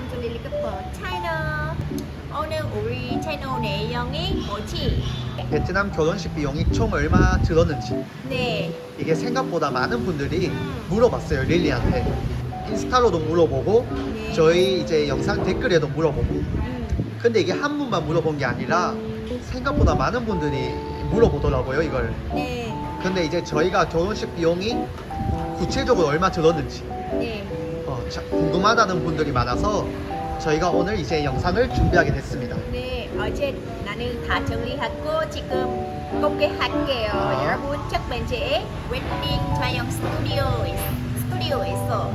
welcome to Lily Couple China. 오늘 우리 채널 내용이 뭐지? 베트남 결혼식 비용이 총 얼마 들었는지 네, 이게 생각보다 많은 분들이 음. 물어봤어요 릴리한테 인스타로도 물어보고 네. 저희 이제 영상 댓글에도 물어보고 음, 근데 이게 한 분만 물어본 게 아니라 생각보다 많은 분들이 물어보더라고요 이걸 네, 근데 이제 저희가 결혼식 비용이 구체적으로 얼마 들었는지 네. 궁금하다는 분들이 많아서 저희가 오늘 이제 영상을 준비하게 됐습니다 네, 어제 나는 다 정리하고 지금 공개할게요. 아. 여러분 첫 번째 웨딩 촬영 스튜디오 스튜디오에서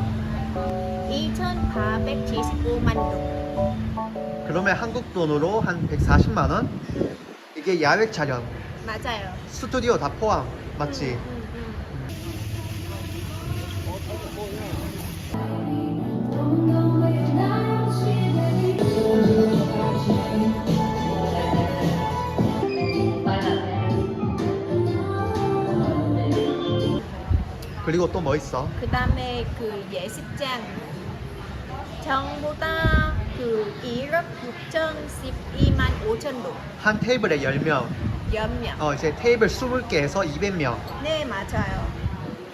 2,475만 동. 그러면 한국 돈으로 한 140만 원? 이게 야외 촬영 맞아요. 스튜디오 다 포함 맞지? 음, 음, 또 뭐 있어? 그 다음에 그 예식장 전보다 그 1억 6,12만 5천 동. 한 테이블에 10명 연명. 어 이제 테이블 20개 해서 200명 네, 맞아요.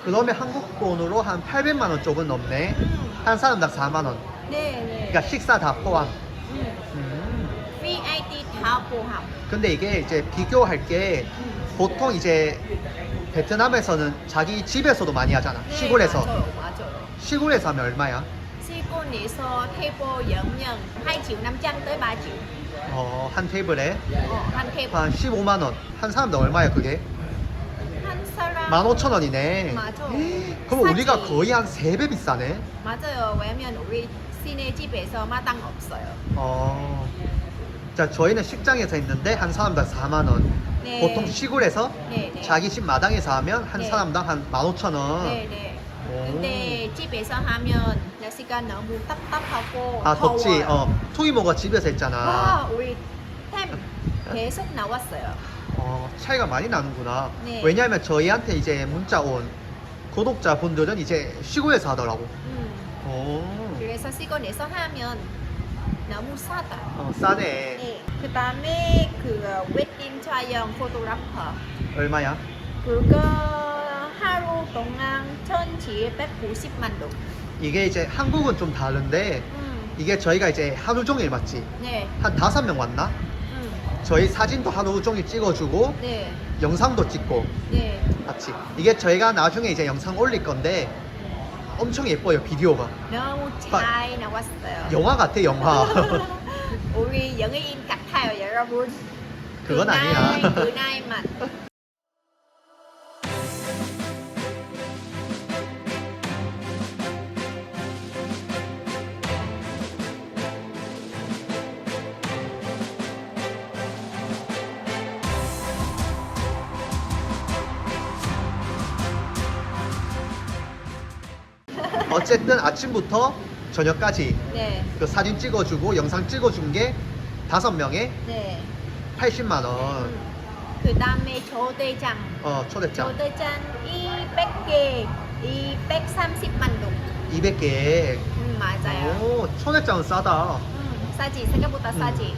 그러면 한국 돈으로 한 800만 원 조금 넘네 음, 한 사람당 4만 원 네, 네. 그러니까 식사 다 포함 음, 음. VIP 다 포함. 근데 이게 이제 비교할 게 음. 보통 이제 베트남에서는 자기 집에서도 많이 하잖아 네, 시골에서 맞아요, 맞아요. 시골에서 하면 얼마야? 시골에서 테이블 연명 2triệu 500 tới 3 triệu. 어, 한 테이블에 어, 한 테이블. 한 15만 원. 한 사람당 얼마야 그게? 한 사람. 15,000원이네. 맞아. 그럼 싸지. 우리가 거의 한 3배 비싸네. 맞아요. 왜냐면 우리 시내 집에서 마당 없어요. 어. 자, 저희는 식장에서 했는데 한 사람당 4만 원. 네. 보통 시골에서 네, 네. 자기 집 마당에서 하면 한 네. 사람당 한 15,000원. 네, 네. 오. 근데 집에서 하면 날씨가 너무 답답하고 아, 덥지. 더워요. 어. 토이모가 집에서 했잖아. 와, 우리 템 계속 나왔어요. 어, 차이가 많이 나는구나. 네. 왜냐하면 저희한테 이제 문자 온 구독자분들은 이제 시골에서 하더라고. 음. 오. 그래서 시골에서 하면 너무 싸다. 어, 싸네. 네. 그 다음에 그 웨딩 촬영 포토그래퍼 얼마야? 그거 하루 동안 1,790만 동. 이게 이제 한국은 좀 다른데 음. 이게 저희가 이제 하루 종일 맞지? 네. 한 다섯 명 왔나? 음. 저희 사진도 하루 종일 찍어주고 네. 영상도 찍고 네. 맞지? 이게 저희가 나중에 이제 영상 올릴 건데 엄청 예뻐요 비디오가 너무 잘 나왔어요. 영화 같아 영화 우리 연예인 같아요, 여러분. 그건 아니야 그날만. 어쨌든 아침부터 저녁까지 네. 그 사진 찍어주고 영상 찍어준 게 다섯 명에 네. 80만 원 음. 그 다음에 초대장. 어, 초대장 초대장 200개, 230만 동. 200개 음, 맞아요. 오 초대장은 싸다 음, 싸지 생각보다 음. 싸지.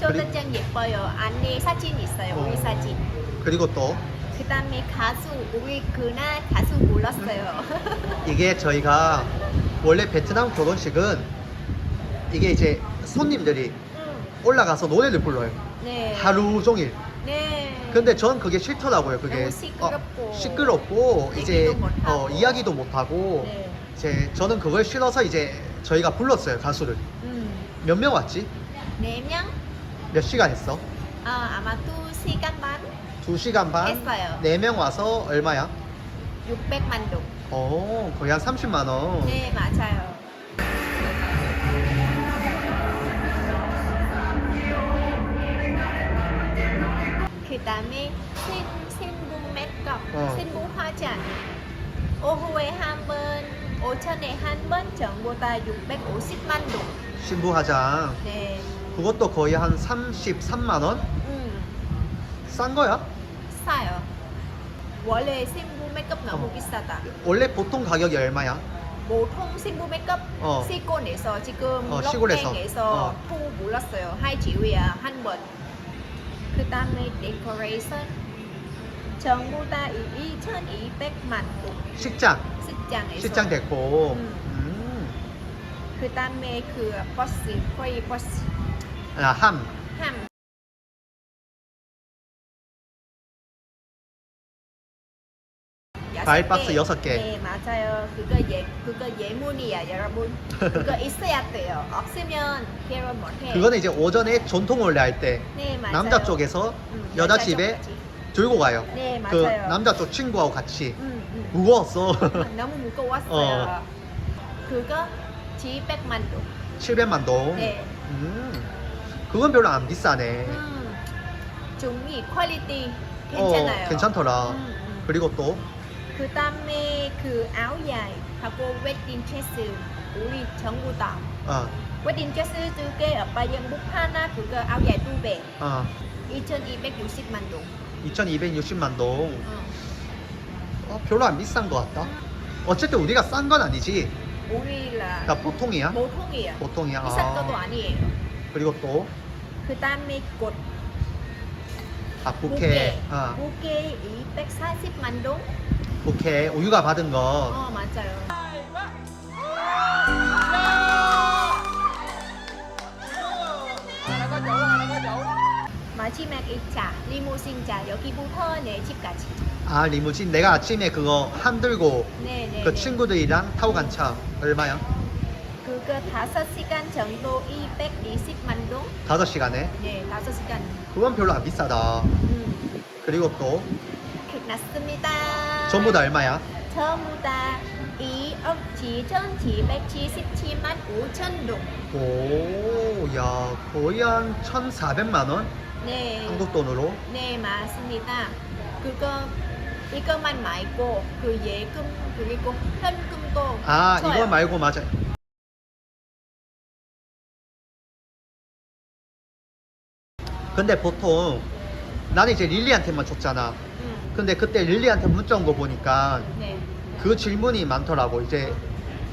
초대장 예뻐요. 안에 사진 있어요. 우리 어. 사진. 그리고 또 그 다음에 가수 우리 그날 가수 불렀어요. 이게 저희가 원래 베트남 결혼식은 이게 이제 손님들이 음, 올라가서 노래를 불러요. 네. 하루 종일. 네. 근데 전 그게 싫더라고요. 그게 너무 시끄럽고. 어, 시끄럽고 이제 얘기도 못하고. 어, 이야기도 못 하고 네. 이제 저는 그걸 싫어서 이제 저희가 불렀어요 가수를. 음, 몇 명 왔지? 네 명. 몇 시간 했어? 어, 아마 두 시간 반 두 시간 반. 했어요. 네명 와서 얼마야? 600만 동. 어 거의 한 30만 원. 네, 맞아요. 그 다음에 신, 신부 메이크업, 어. 신부 화장. 오후에 한 번, 오전에 한 번, 전보다 650만 동. 신부 화장. 네. 그것도 거의 한 33만 원? 음, 싼 거야? 싸요. 원래 신부 메이크업 너무 어. 비싸다. 원래 보통 가격이 얼마야? 보통 신부 메이크업 어. 시골에서 지금 어, 시골에서. 어. thu 몰랐어요. 2 triệu 한 번. 그 다음에 데코레이션 전부 다 2,200만 동 식장, 식장에서. 식장 데코. 음. 음. 그 다음에 그 버스, 프리 버스 아, 함. 과일 박스 여섯 개. 네 맞아요. 그거 예 그거 예문이야 여러분. 그거 있어야 돼요. 없으면 결혼 못해. 그거는 이제 오전에 전통 원래 할 때 네 맞아요. 남자 쪽에서 음, 여자 집에 쪽까지. 들고 가요. 네그 맞아요. 남자 쪽 친구하고 같이 음, 음. 무거웠어. 너무 무거웠어요. 어. 그거 700만 동. 700만 동. 네. 음. 그건 별로 안 비싸네. 음. 종이 퀄리티 괜찮아요. 어, 괜찮더라. 음, 음. 그리고 또 그다음에 그 아우야이 하고 웨딩 드레스 우리 전부 다 어, 웨딩 드레스 두개 오빠 영국 하나 그거 아우야이 두배 어, 2,260만 동. 2260만 동. 어. 어, 별로 안 비싼 것 같다. 어쨌든 우리가 싼 건 아니지. 우리라 다 보통이야. 보통이야. 비싼 아. 것도 아니에요. 그리고 또 그다음에 꽃 아, 부케. 어, 부케 240만 동. 부케. 우유가 받은 거. 어 맞아요. 마지막 1차 리무진자 여기 부터 내 집까지. 아, 리무진. 내가 아침에 그거 함 들고 네네. 그 친구들이랑 타고 간 차 얼마야? 그거 5시간 정도 220만 동. 5시간에. 네, 5시간. 그건 별로 안 비싸다. 음. 그리고 또끝 났습니다. 전부 다 얼마야? 전부 다 2억 7,777만 5천 동. 오, 야, 거의 한 1,400만 원? 네. 한국 돈으로? 네, 맞습니다. 그거 이것만 말고 그 예금 그리고 현금도 아. 이거 말고 맞아. 근데 보통 나는 이제 릴리한테만 줬잖아. 음, 근데 그때 릴리한테 문자 온 거 보니까 네. 그 질문이 많더라고. 이제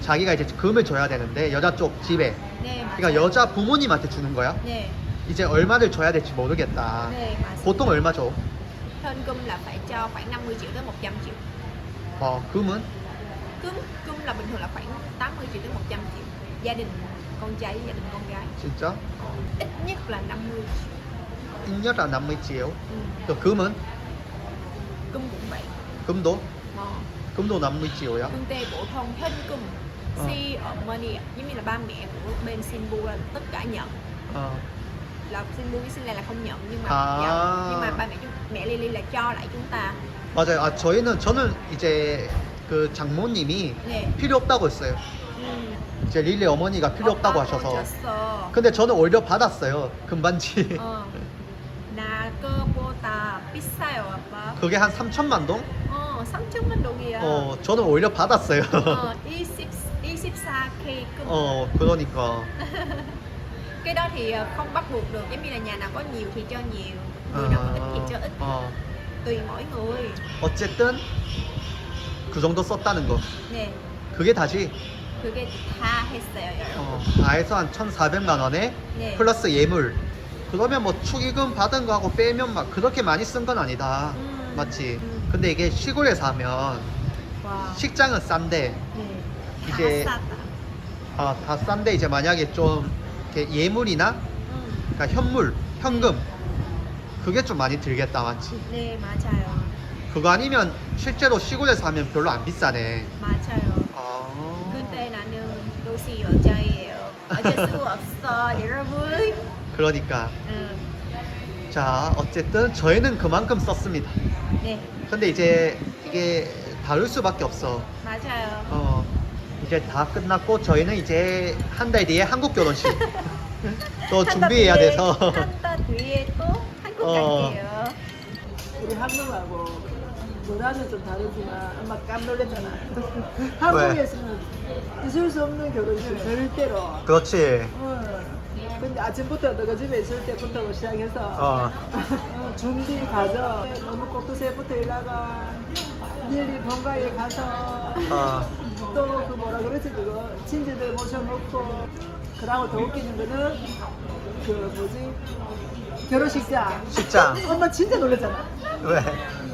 자기가 이제 금을 줘야 되는데 여자 쪽 집에. 네, 맞아요. 그러니까 여자 부모님한테 주는 거야. 네. 이제 얼마를 줘야 될지 모르겠다. 네, 맞습니다. 보통 얼마 줘? 현금 là phải cho khoảng 50 triệu tới 100 triệu. 어, 금은? Cúm cúm là bình thường là khoảng 80 triệu tới 100 triệu. Gia đình con trai với gia đình con gái 진짜? ít nhất là 50 triệu. 1년 안 남을지요. Ừ. 또 금은? Cúm cũng vậy. 금도? Ờ. 금도 남을지요야? Phương Tây phổ thông hình cung Ờ. si ở money giống như là ba mẹ của bên Sinbu là tất cả nhận 어. là Sinbu với Sinla là không nhận nhưng mà À. nhận nhưng mà ba mẹ chúng mẹ Lily là cho lại chúng ta 맞아요. 아, 저희는 저는 이제 그 장모님이 네 필요 없다고 했어요. ừ. 이제 릴리 어머니가 필요 없다고 하셔서. 줬어 근데 저는 오히려 받았어요. 금반지. ờ. 나 그보다 비싸요 아빠 그게 한 3천만 동? 어 3천만 동이야 어, 저는 오히려 받았어요. ờ 20 24k cưng 어, 그러니까. cái đó thì ờ, không bắt buộc được giống như là nhà nào có nhiều thì cho nhiều người nào có ít thì cho ít 어, tùy mỗi người 어쨌든 그 정도 썼다는 거. 네 그게 다지. 그게 다 했어요 여러분 어, 다 해서 한 1,400만 원에 네 플러스 예물. 그러면 뭐 축의금 받은 거하고 빼면 막 그렇게 많이 쓴 건 아니다. 음, 맞지? 음. 근데 이게 시골에서 하면 와 식장은 싼데 네. 이제- 다 쌌다 아, 다 싼데 이제 만약에 좀 이렇게 예물이나 음. 그러니까 현물, 현금 그게 좀 많이 들겠다 맞지? 네 맞아요 그거 아니면 실제로 시골에서 하면 별로 안 비싸네. 맞아요 아. 그때 나는 도시 여자예요 어쩔 수 없어 여러분 그러니까 음. 자 어쨌든 저희는 그만큼 썼습니다. 네 근데 이제 이게 다를 수밖에 없어. 맞아요 어 이제 다 끝났고 저희는 이제 한 달 뒤에 한국 결혼식 또 준비해야 돼서 한달 뒤에 또 한국 어. 갈게요 우리 한국하고 문화는 좀 다르지만 아마 깜놀랐잖아. 한국에서는 있을 수 없는 결혼식 절대로. 그렇지. 응. 근데 아침부터 너가 집에 있을 때부터 시작해서 어. 어, 준비 과정 너무 꼭두새부터 일나가 릴리 본가에 가서 어. 또 그 뭐라 그러지 그거 친지들 모셔놓고 그러고 더 웃기는 거는 그 뭐지 결혼식장 식장 엄마 진짜 놀랐잖아 왜?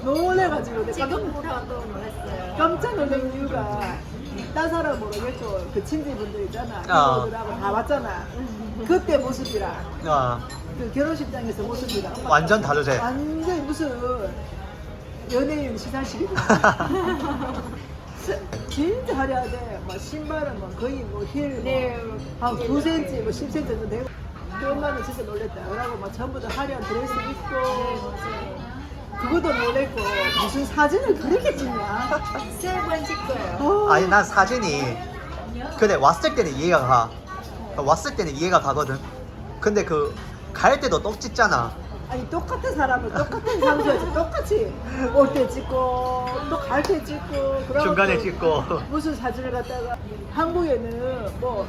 놀래가지고 내가 깜짝, 지금부터도 놀랐어요. 깜짝 놀란 이유가 딴 사람 모르겠고 그 친지분들 있잖아. 어. 이모들하고 다 왔잖아. 그때 모습이랑 어, 그 결혼식장에서 모습이랑 완전 다르지? 완전 무슨 연예인 시상식이다 진짜 화려하대. 막 신발은 막 거의 뭐힐한 네. 9cm 뭐 10cm 정도 되고. 그 엄마는 진짜 놀랬다. 그러고 막 전부 다 화려한 드레스 입고. 그것도 놀랬고 무슨 사진을 그렇게 찍냐 세 번 찍고요. 어. 아니 난 사진이 근데 왔을 때는 이해가 가. 왔을 때는 이해가 가거든. 근데 그 갈 때도 똑 찍잖아. 아니 똑같은 사람을 똑같은 장소에서 똑같이 올 때 찍고 또 갈 때 찍고 그러고 중간에 또 찍고. 무슨 사진을 갖다가. 한국에는 뭐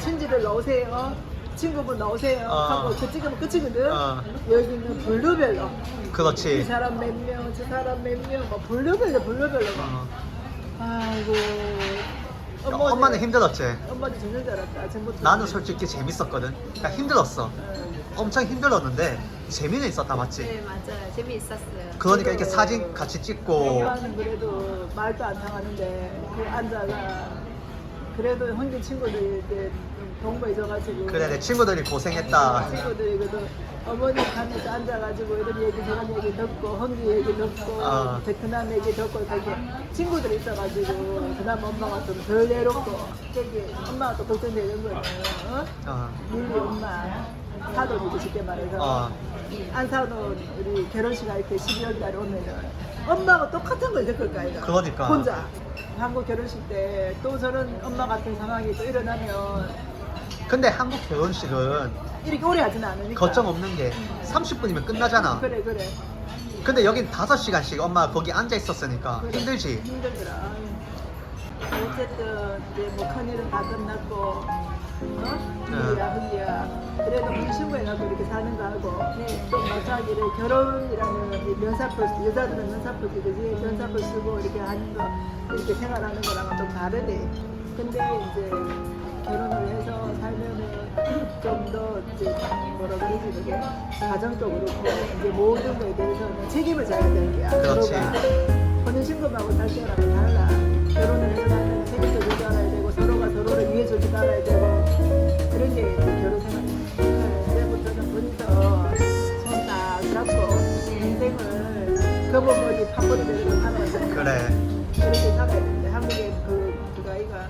친지들 넣으세요 친구분 넣으세요 어. 하고 그 찍으면 끝이거든 어. 여기는 분류별로 이 그렇지 사람 몇 명, 저 사람 몇 명, 뭐 분류별로 분류별로 막. 어. 아이고 야, 엄마는 힘들었지? 엄마도 죽는 줄 알았다 전부터 나는 솔직히 재밌었거든 그러니까 힘들었어 어. 엄청 힘들었는데 재미는 있었다 맞지? 네 맞아요. 재미있었어요. 그러니까 이렇게 사진 같이 찍고 엄마는 그래도 말도 안 통하는데 그 앉아가 그래도 형제 친구들이 이제 동거해져가지고 그래 내 친구들이 고생했다 친구들이 그래도 어머니 간에서 앉아가지고 이런 얘기 저런 얘기 듣고 헌기 얘기 듣고 어. 베트남 얘기 듣고 이렇게 친구들이 있어가지고 그나마 엄마가 좀 덜 외롭고 저기 엄마가 또 걱정되는 거는 어? 어. 릴리 엄마 사돈이고 쉽게 말해서 어. 안사돈 우리 결혼식 할 때 12월 달에 오면은 엄마가 똑같은 걸 겪을 거 아이가. 그러니까. 혼자. 한국 결혼식 때 또 저런 엄마 같은 상황이 또 일어나면 근데 한국 결혼식은 이렇게 오래 하지는 않으니까. 거점 없는 게 30분이면 끝나잖아. 그래 그래. 근데 여긴 5시간씩 엄마 거기 앉아 있었으니까 그래. 힘들지? 힘들더라. 어쨌든 이제 뭐 큰일은 다 끝났고 어? 흥이야 흥이야 그래도 우리 신부해갖고 이렇게 사는 거 하고 또 마지막에 결혼이라는 이 면사표 여자들은 면사표 그지 면사표 쓰고 이렇게 하는 거 이렇게 생활하는 거랑은 좀 다르대 근데 이제 결혼을 해서 살면은 좀 더 이제 뭐라 그러지 그게 가정적으로 그렇고 이제 모든 거에 대해서는 책임을 져야 되는 거야 그렇지. 서로가. 혼인 신고하고 살 때랑은 달라. 결혼을 해서 책임도 알아야 되고 서로가 서로를 위해줄 줄 알아야 되고 그런 게 이제 인생을 거북머리 팥머리 되는 살아야 돼. 그래 그렇게 살아야 되는데 한국의 그, 그 아이가